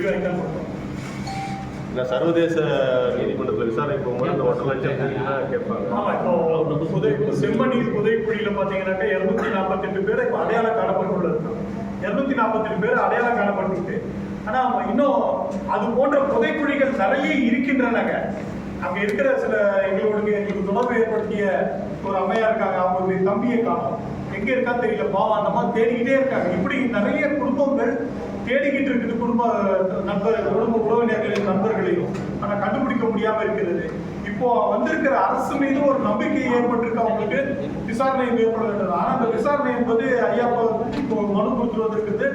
விரிவாய்த்தான் சர்வதேச நீதிமன்றத்தில் விசாரணை போகும்போது இந்த ஒன்றரை லட்சம் தான் கேட்பாங்க. ஆமாம் இப்போ புதை செம்மணி புதைக்குழியில பாத்தீங்கன்னாக்கா இருநூத்தி நாற்பத்தெட்டு பேர் இப்போ அடையாளம் காணப்பட்டுள்ளது. நாற்பத்தி நாற்பத்தெட்டு பேர் அடையாளம் காணப்பட்டிருக்கு. ஆனா இன்னும் அது போன்ற புதைக்குழிகள் நிறைய இருக்கின்றனங்க. அங்க இருக்கிற சில எங்களோட எங்களுக்கு தொடர்பு ஏற்படுத்திய ஒரு அம்மையா இருக்காங்க. அவங்களுடைய தம்பியை காணும். எங்க இருக்கா தெரியல. பாவம் அந்த மாதிரி தேடிக்கிட்டே இருக்காங்க. இப்படி நிறைய குடும்பங்கள் தேடிக்கிட்டு இருக்குது குடும்ப நண்பர் குடும்ப உறவினர்களையும் நண்பர்களையும். ஆனால் கண்டுபிடிக்க முடியாம இருக்கிறது. இப்போ வந்திருக்கிற அரசு மீது ஒரு நம்பிக்கை ஏற்பட்டிருக்கு அவங்களுக்கு. விசாரணை மேற்கொள்ள வேண்டும் ஆனால் அந்த விசாரணை என்பது ஐயா இப்போ இப்போ மனு கொடுத்துட்டு வந்திருக்குது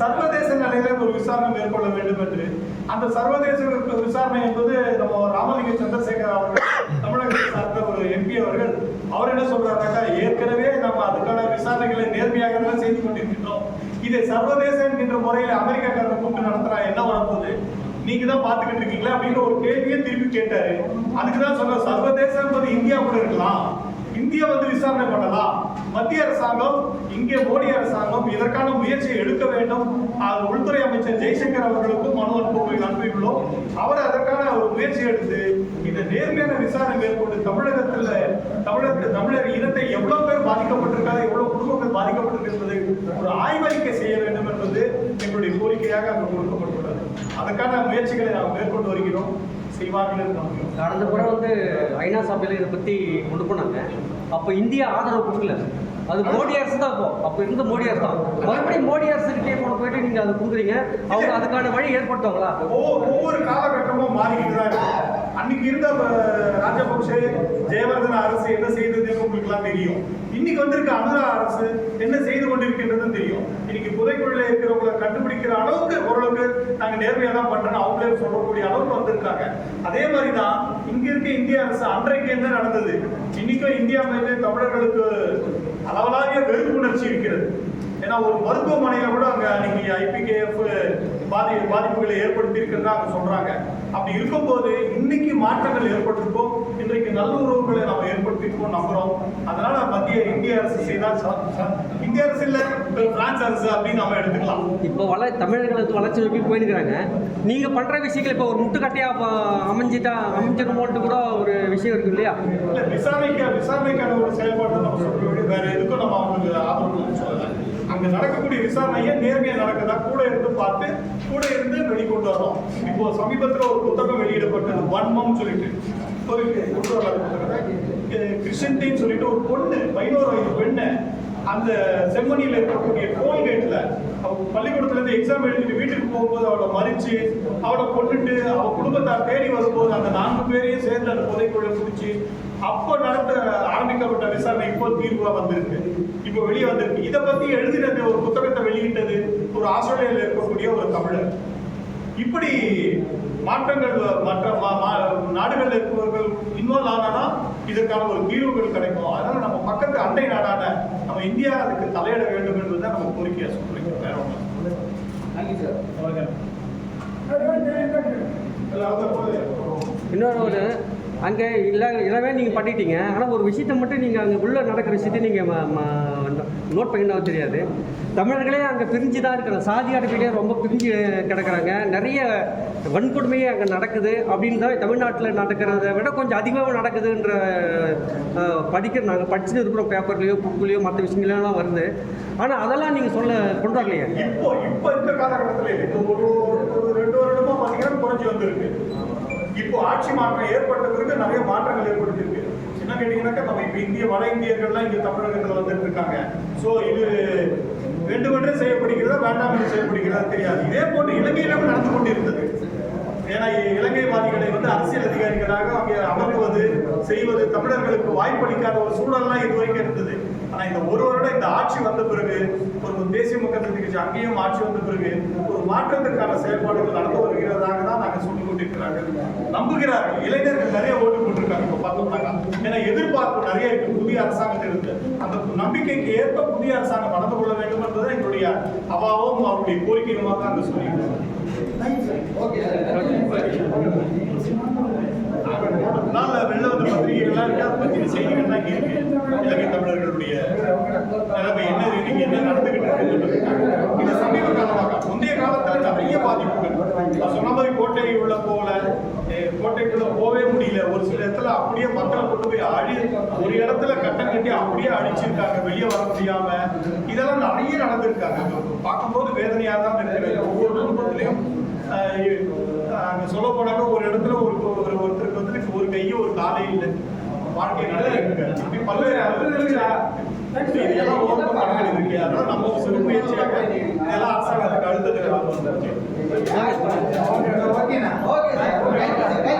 சர்வதேச நிலையில ஒரு விசாரணை மேற்கொள்ள வேண்டும் என்று. அந்த சர்வதேச விசாரணை என்பது நம்ம ராமலிங்க சந்திரசேகர் அவர்கள் தமிழகத்தை சார்ந்த ஒரு எம்பி அவர்கள் அவர் என்ன சொல்றாருனாக்கா ஏற்கனவே நம்ம அதுக்கான விசாரணைகளை நேர்மையாக தான் செய்து கொண்டிருக்கின்றோம். இதை சர்வதேச என்கின்ற முறையில் அமெரிக்காக்காரர் கூப்பிட்டு நடத்துறா என்ன வரப்போகுது? நீங்க தான் பாத்துக்கிட்டு இருக்கீங்களா? அப்படின்னு ஒரு கேள்வியை திருப்பி கேட்டாரு. அதுக்கு தான் சொல்ற சர்வதேசம் என்பது இந்தியா கூட இருக்கலாம். இந்தியா வந்து விசாரணை பண்ணலாம். மத்திய அரசாங்கம் இங்கே மோடி அரசாங்கம் இதற்கான முயற்சியை எடுக்க வேண்டும். அது உள்துறை அமைச்சர் ஜெய்சங்கர் அவர்களுக்கும் மனு அனுப்பி அனுப்பியுள்ளோம் அவர் அதற்கான ஒரு முயற்சி எடுத்து இந்த நேர்மையான விசாரணை மேற்கொண்டு தமிழகத்தில் தமிழக தமிழர் இனத்தை எவ்வளவு பேர் பாதிக்கப்பட்டிருக்காரு எவ்வளவு குடும்பங்கள் பாதிக்கப்பட்டிருக்கு என்பதை ஒரு ஆய்வறிக்கை செய்ய வேண்டும் என்பது எங்களுடைய கோரிக்கையாக அங்கு கொடுக்கப்பட்டுள்ளது அதற்கான முயற்சிகளை நாம் மேற்கொண்டு வருகிறோம். செய்வார்கள் கடந்த முறை வந்து ஐநா சபையில் இதை பற்றி கொண்டு போனாங்க அப்போ இந்தியா ஆதரவு கொடுக்கல. அது மோடி அரசு தான் இப்போ. அப்போ இருந்த மோடி அரசு தான். மறுபடியும் மோடி அரசுக்கிட்டே கொண்டு போயிட்டு நீங்கள் அதை கொடுக்குறீங்க அவங்க அதுக்கான வழி ஏற்படுத்துவாங்களா? ஒவ்வொரு ஒவ்வொரு காலகட்டமும் மாறிக்கிட்டு தான் அன்னைக்கு இருந்த ராஜபக்சே ஜெயவர்தன அரசு என்ன செய்தது உங்களுக்கு எல்லாம் தெரியும். இன்னைக்கு வந்திருக்க அனுரா அரசு என்ன செய்து கொண்டிருக்கின்றதுன்னு தெரியும். இன்னைக்கு புதைக்குள்ள இருக்கிறவங்களை கண்டுபிடிக்கிற அளவுக்கு ஓரளவுக்கு நாங்க நேர்மையா தான் பண்றோம் அவங்களே சொல்லக்கூடிய அளவுக்கு வந்திருக்காங்க. அதே மாதிரி தான் இங்க இருக்க இந்திய அரசு அன்றைக்கு என்ன நடந்தது? இன்னைக்கும் இந்தியா மேலே தமிழர்களுக்கு அளவலாவிய வெறுப்புணர்ச்சி இருக்கிறது. ஏன்னா ஒரு மருத்துவமனையில கூட அங்க அன்னைக்கு ஐபிகேஎஃப் பாதி பாதிப்புகளை ஏற்படுத்தி இருக்கிறதா அங்க சொல்றாங்க. அப்படி இருக்கும்போது இன்னைக்கு மாற்றங்கள் ஏற்பட்டிருக்கோம் இன்றைக்கு நல்லுறவுகளை நாம் ஏற்படுத்தியிருக்கோம் நம்புறோம். அதனால மத்திய இந்திய அரசு செய்தால் இந்திய அரசு இல்ல பிரான்ஸ் அரசு அப்படின்னு நம்ம எடுத்துக்கலாம். இப்போ வள தமிழர்களுக்கு வளர்ச்சி நோக்கி போயிருக்கிறாங்க. நீங்கள் பண்ணுற விஷயங்கள் இப்போ ஒரு முட்டுக்கட்டையாக அமைஞ்சிட்டா அமைஞ்சிருமோன்ட்டு கூட ஒரு விஷயம் இருக்கு இல்லையா? இல்ல விசாரணைக்கு விசாரணைக்கான ஒரு செயல்பாடு நம்ம சொல்ல வேண்டிய வேற எதுக்கும் நம்ம அவங்களுக்கு ஆதரவு சொல்லல. அங்க நடக்கக்கூடிய விசாரணையை நேர்மையா நடக்குதா கூட இருந்து பார்த்து கூட இருந்து வெளிக்கொண்டு வரோம் இப்போ சமீபத்துல ஒரு புத்தகம் வெளியிடப்பட்டது வன்மம் சொல்லிட்டு. ஒரு கிறிஸ்டின் சொல்லிட்டு ஒரு பொண்ணு பதினோரு வயது பெண்ணு அந்த செம்மணியில் இருக்கக்கூடிய டோல்கேட்ல அவ பள்ளிக்கூடத்துல இருந்து எக்ஸாம் எழுதிட்டு வீட்டுக்கு போகும்போது அவளை மறிச்சு அவளை கொண்டுட்டு அவ குடும்பத்தார் தேடி வரும்போது அந்த நான்கு பேரையும் சேர்ந்து அந்த புதைக்குள்ள பிடிச்சி அப்போ நடத்த ஆரம்பிக்க இப்போ தீர்வா வந்திருக்கு. இப்போ வெளியே வந்திருக்கு. இதை பத்தி எழுதினது ஒரு புத்தகத்தை வெளியிட்டது ஒரு ஆஸ்திரேலியாவில் இருக்கக்கூடிய ஒரு தமிழர். இப்படி மாற்றங்கள் மற்ற மா- மா- நாடுகள்ல இருப்பவர்கள் இன்வால்வ் ஆனாதான் இதற்கான ஒரு தீர்வுகள் கிடைக்கும். அதனால நம்ம பக்கத்து அண்டை நாடான நம்ம இந்தியா அதுக்கு தலையிட வேண்டும் என்பதுதான் நம்ம கோரிக்கையா சொல்றீங்க வேற ஒண்ணும் இன்னொரு ஒரு அங்கே இல்லை இதவே நீங்கள் பண்ணிட்டீங்க. ஆனால் ஒரு விஷயத்தை மட்டும் நீங்கள் அங்கே உள்ளே நடக்கிற விஷயத்தை நீங்கள் நோட் பண்ணினாலும் தெரியாது. தமிழர்களே அங்கே பிரிஞ்சு தான் இருக்கிறாங்க. சாதி அடிப்படையே ரொம்ப பிரிஞ்சு கிடக்கிறாங்க. நிறைய வன்கொடுமையே அங்கே நடக்குது. அப்படின்னு தான் தமிழ்நாட்டில் நடக்கிறத விட கொஞ்சம் அதிகமாக நடக்குதுன்ற படிக்கிற நாங்கள் படிச்சுட்டு இருக்கிறோம் பேப்பர்லேயோ புக்குலேயோ மற்ற விஷயங்கள்லாம் வருது. ஆனால் அதெல்லாம் நீங்கள் சொல்ல கொண்டு வரலையா? இப்போ இப்போ இந்த காலகட்டத்தில் இப்போ ஒரு ஒரு ரெண்டு வருடமா பாத்தீங்கன்னா குறைஞ்சி வந்திருக்கு இப்போ ஆட்சி மாற்றம் ஏற்பட்ட பிறகு நிறைய மாற்றங்கள் ஏற்படுத்திருக்கு என்ன கேட்டீங்கன்னாக்கா நம்ம இப்போ இந்திய வட இந்தியர்கள்லாம் இங்க தமிழகத்துல வந்துட்டு இருக்காங்க சோ இது வேண்டுமென்றே செய்யப்படுகிறதா வேண்டாம் என்று செய்யப்படுகிறதா தெரியாது. இதே போன்று இலங்கையிலும் நடந்து கொண்டிருந்தது. ஏன்னா இலங்கைவாதிகளை வந்து அரசியல் அதிகாரிகளாக அங்கே அமர்த்துவது செய்வது தமிழர்களுக்கு வாய்ப்பளிக்காத ஒரு சூழல்லாம் இது வரைக்கும் இருந்தது. ஆனா இந்த ஒரு வருடம் இந்த ஆட்சி வந்த பிறகு ஒரு தேசிய மக்கள் கட்சி அங்கேயும் ஆட்சி வந்த பிறகு ஒரு மாற்றத்திற்கான செயல்பாடுகள் நடந்து வருகிறதா. சொல்லிக் கொண்டிருக்கிறார்கள் நம்புகிறார்கள். இளைஞர்கள் நிறைய ஓட்டு போட்டிருக்காங்க. இப்போ பார்த்தோம்னாக்கா ஏன்னா எதிர்பார்ப்பு நிறைய இருக்கு. புதிய அரசாங்கத்தில் இருந்து அந்த நம்பிக்கைக்கு ஏற்ப புதிய அரசாங்கம் நடந்து கொள்ள வேண்டும் என்பது எங்களுடைய அவாவும் அவருடைய கோரிக்கையுமாக அங்கு சொல்லியிருக்கிறார் முன்னால வெளில வந்த பத்திரிகைகள்லாம் இருக்கு? அதை பத்தின செய்திகள்லாம் இங்க இருக்கு இலங்கை தமிழர்களுடைய நிலைமை என்ன இன்னைக்கு என்ன நடந்துகிட்டு இருக்கு இது சமீப காலமாக முந்தைய காலத்துல நிறைய பாதிப்புகள் கோட்டைக்குள்ள போவே முடியல. ஒரு சில இடத்துல அப்படியே மக்களை கொண்டு போய் அழி ஒரு இடத்துல கட்டம் கட்டி அப்படியே அழிச்சிருக்காங்க. வெளியே வர முடியாம. இதெல்லாம் நிறைய நடந்திருக்காங்க. பார்க்கும்போது வேதனையாக தான் இருக்கிறது ஒவ்வொரு குடும்பத்திலையும் அங்கே சொல்ல போனாக்க ஒரு இடத்துல ஒரு ஒரு ஒருத்தருக்கு வந்து ஒரு கையும் ஒரு காலே இல்லை. வாழ்க்கை நல்லா இருக்கு. பல்வேறு இதெல்லாம் ஓப்பன் பண்ண இருக்கு. அதனால நம்ம ஒரு சிறு முயற்சியாக இதெல்லாம் அரசாங்கத்துக்கு அழுத்தத்துக்கு